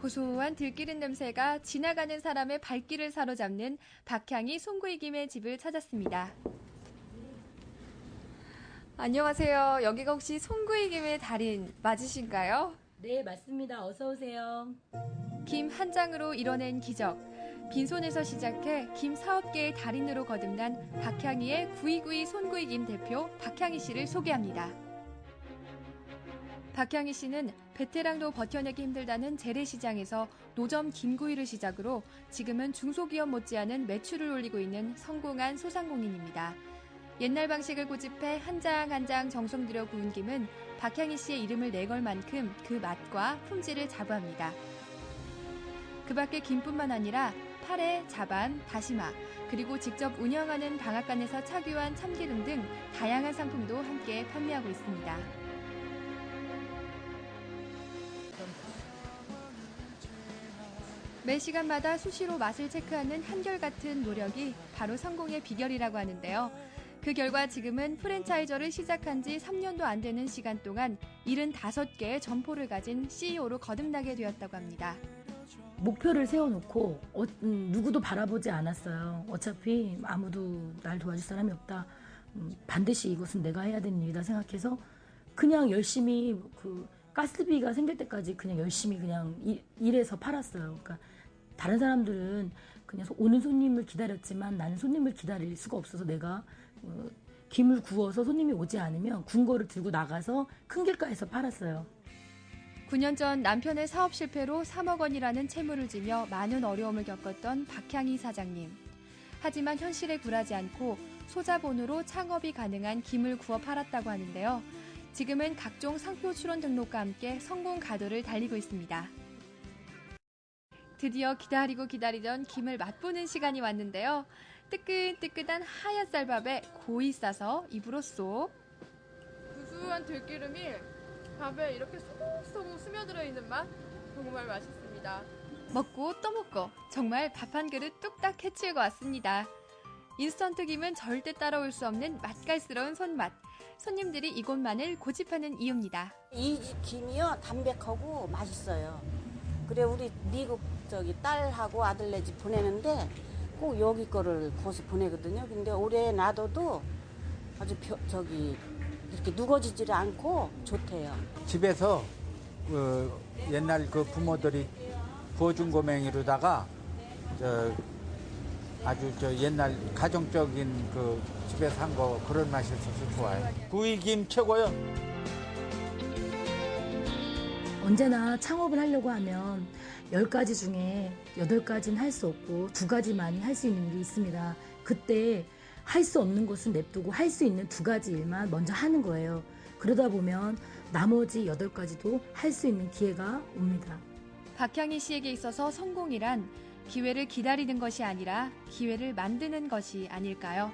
고소한 들기름 냄새가 지나가는 사람의 발길을 사로잡는 박향이 송구이 김의 집을 찾았습니다. 안녕하세요. 여기가 혹시 송구이 김의 달인 맞으신가요? 네, 맞습니다. 어서 오세요. 김 한 장으로 이뤄낸 기적. 빈손에서 시작해 김 사업계의 달인으로 거듭난 박향이의 구이구이 손구이 김 대표 박향이 씨를 소개합니다. 박향희 씨는 베테랑도 버텨내기 힘들다는 재래시장에서 노점 김구이를 시작으로 지금은 중소기업 못지않은 매출을 올리고 있는 성공한 소상공인입니다. 옛날 방식을 고집해 한장 한장 정성 들여 구운 김은 박향희 씨의 이름을 내걸 만큼 그 맛과 품질을 자부합니다. 그 밖에 김뿐만 아니라 파래, 자반, 다시마, 그리고 직접 운영하는 방앗간에서 착유한 참기름 등 다양한 상품도 함께 판매하고 있습니다. 매 시간마다 수시로 맛을 체크하는 한결같은 노력이 바로 성공의 비결이라고 하는데요. 그 결과 지금은 프랜차이저를 시작한 지 3년도 안 되는 시간 동안 75개의 점포를 가진 CEO로 거듭나게 되었다고 합니다. 목표를 세워놓고 어, 음, 누구도 바라보지 않았어요. 어차피 아무도 날 도와줄 사람이 없다. 음, 반드시 이것은 내가 해야 되는 일이다 생각해서 그냥 열심히 그 가스비가 생길 때까지 그냥 열심히 그냥 일, 일해서 팔았어요. 그러니까 다른 사람들은 그냥 소- 오는 손님을 기다렸지만 나는 손님을 기다릴 수가 없어서 내가 어, 김을 구워서 손님이 오지 않으면 군 거를 들고 나가서 큰 길가에서 팔았어요. 9년 전 남편의 사업 실패로 3억 원이라는 채무를 지며 많은 어려움을 겪었던 박향희 사장님. 하지만 현실에 굴하지 않고 소자본으로 창업이 가능한 김을 구워 팔았다고 하는데요. 지금은 각종 상표 출원 등록과 함께 성공 가도를 달리고 있습니다. 드디어 기다리고 기다리던 김을 맛보는 시간이 왔는데요. 뜨끈뜨끈한 하얀 쌀밥에 고이 싸서 입으로 쏙. 구수한 들기름이 밥에 이렇게 소금소금 스며들어 있는 맛 정말 맛있습니다. 먹고 또 먹고 정말 밥 한 그릇 뚝딱 해치우고 왔습니다. 인스턴트 김은 절대 따라올 수 없는 맛깔스러운 손맛. 손님들이 이곳만을 고집하는 이유입니다. 이 김이요 담백하고 맛있어요. 그래 우리 미국 저기 딸하고 아들네 집 보내는데 꼭 여기 거를 거기서 보내거든요. 근데 올해 놔둬도 아주 벼- 저기 이렇게 누거지질 않고 좋대요. 집에서 그 옛날 그 부모들이 구워준 고맹이로다가 저 아주 저 옛날 가정적인 그 집에서 한 거 그런 맛이 있어서 좋아요. 구이김 최고요. 언제나 창업을 하려고 하면 10가지 중에 8가지는 할 수 없고 두 가지만이 할 수 있는 일이 있습니다. 그때 할 수 없는 것은 냅두고 할 수 있는 두 가지 일만 먼저 하는 거예요. 그러다 보면 나머지 8가지도 할 수 있는 기회가 옵니다. 박향희 씨에게 있어서 성공이란 기회를 기다리는 것이 아니라 기회를 만드는 것이 아닐까요?